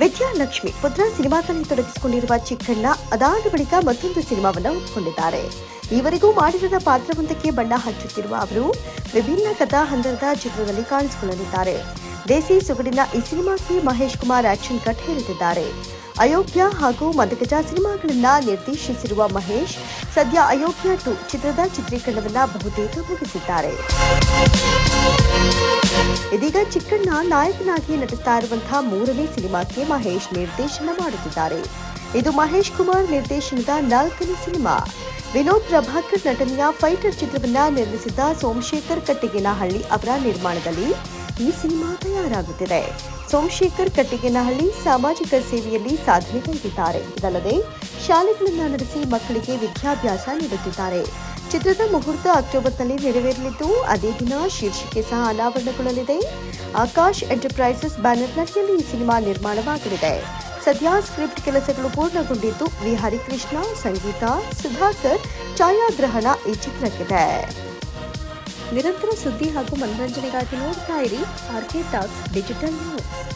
ವಿದ್ಯಾಲಕ್ಷ್ಮಿ ಪುತ್ರ ಸಿನಿಮಾದಲ್ಲಿ ತೊಡಗಿಸಿಕೊಂಡಿರುವ ಚಿಕ್ಕಣ್ಣ ಅದಾದ ಬಳಿಕ ಮತ್ತೊಂದು ಸಿನಿಮಾವನ್ನು ಒಪ್ಪಿಕೊಂಡಿದ್ದಾರೆ. ಈವರೆಗೂ ಮಾಡಿರದ ಪಾತ್ರವೊಂದಕ್ಕೆ ಬಣ್ಣ ಹಚ್ಚುತ್ತಿರುವ ಅವರು ವಿಭಿನ್ನ ಕಥಾ ಹಂದರದ ಚಿತ್ರದಲ್ಲಿ ಕಾಣಿಸಿಕೊಳ್ಳಲಿದ್ದಾರೆ. ದೇಸಿ ಸೊಗಡಿನ ಈ ಸಿನಿಮಾಕ್ಕೆ ಮಹೇಶ್ ಕುಮಾರ್ ಆಕ್ಷನ್ ಕಟ್ ಹೇಳುತ್ತಿದ್ದಾರೆ. ಅಯೋಗ್ಯ ಹಾಗೂ ಮದಗಜ ಸಿನಿಮಾಗಳನ್ನ ನಿರ್ದೇಶಿಸಿರುವ ಮಹೇಶ್ ಸದ್ಯ ಅಯೋಗ್ಯ ಟು ಚಿತ್ರದ ಚಿತ್ರೀಕರಣವನ್ನ ಬಹುತೇಕ ಮುಗಿಸಿದ್ದಾರೆ. ಇದೀಗ ಚಿಕ್ಕಣ್ಣ ನಾಯಕನಾಗಿ ನಟಿಸ್ತಾ ಇರುವಂತಹ ಮೂರನೇ ಸಿನಿಮಾಕ್ಕೆ ಮಹೇಶ್ ನಿರ್ದೇಶನ ಮಾಡುತ್ತಿದ್ದಾರೆ. ಇದು ಮಹೇಶ್ ಕುಮಾರ್ ನಿರ್ದೇಶನದ ನಾಲ್ಕನೇ ಸಿನಿಮಾ. ವಿನೋದ್ ಪ್ರಭಾಕರ್ ನಟನೆಯ ಫೈಟರ್ ಚಿತ್ರವನ್ನ ನಿರ್ಮಿಸಿದ್ದ ಸೋಮಶೇಖರ್ ಕಟ್ಟಿಗೆನಹಳ್ಳಿ ಅವರ ನಿರ್ಮಾಣದಲ್ಲಿ ಈ ಸಿನಿಮಾ ತಯಾರಾಗುತ್ತಿದೆ. ಸೋಮಶೇಖರ್ ಕಟ್ಟಿಗೆನಹಳ್ಳಿ ಸಾಮಾಜಿಕ ಸೇವೆಯಲ್ಲಿ ಸಾಧನೆಗೈದಿದ್ದಾರೆ ಇದಲ್ಲದೆ ಶಾಲೆಗಳನ್ನ ನಡೆಸಿ ಮಕ್ಕಳಿಗೆ ವಿದ್ಯಾಭ್ಯಾಸ ನೀಡುತ್ತಿದ್ದಾರೆ. ಚಿತ್ರದ ಮುಹೂರ್ತ ಅಕ್ಟೋಬರ್ನಲ್ಲಿ ನೆರವೇರಲಿದ್ದು, ಅದೇ ದಿನ ಶೀರ್ಷಿಕೆ ಸಹ ಅನಾವರಣಗೊಳ್ಳಲಿದೆ. ಆಕಾಶ್ ಎಂಟರ್ಪ್ರೈಸಸ್ ಬ್ಯಾನರ್ನಲ್ಲಿ ಈ ಸಿನಿಮಾ ನಿರ್ಮಾಣವಾಗಲಿದೆ. ಸದ್ಯ ಸ್ಕ್ರಿಪ್ಟ್ ಕೆಲಸಗಳು ಪೂರ್ಣಗೊಂಡಿದ್ದು, ವಿ. ಹರಿಕೃಷ್ಣ, ಸಂಗೀತ, ಸುಧಾಕರ್, ಛಾಯಾಗ್ರಹಣ ಈ ಚಿತ್ರಕ್ಕಿದೆ. ನಿರಂತರ ಸುದ್ದಿ ಹಾಗೂ ಮನರಂಜನೆಗಾಗಿ ನೋಡ್ತಾ ಇರಿ ಆರ್ಕೆ ಟಾಕ್ಸ್ ಡಿಜಿಟಲ್ ನ್ಯೂಸ್.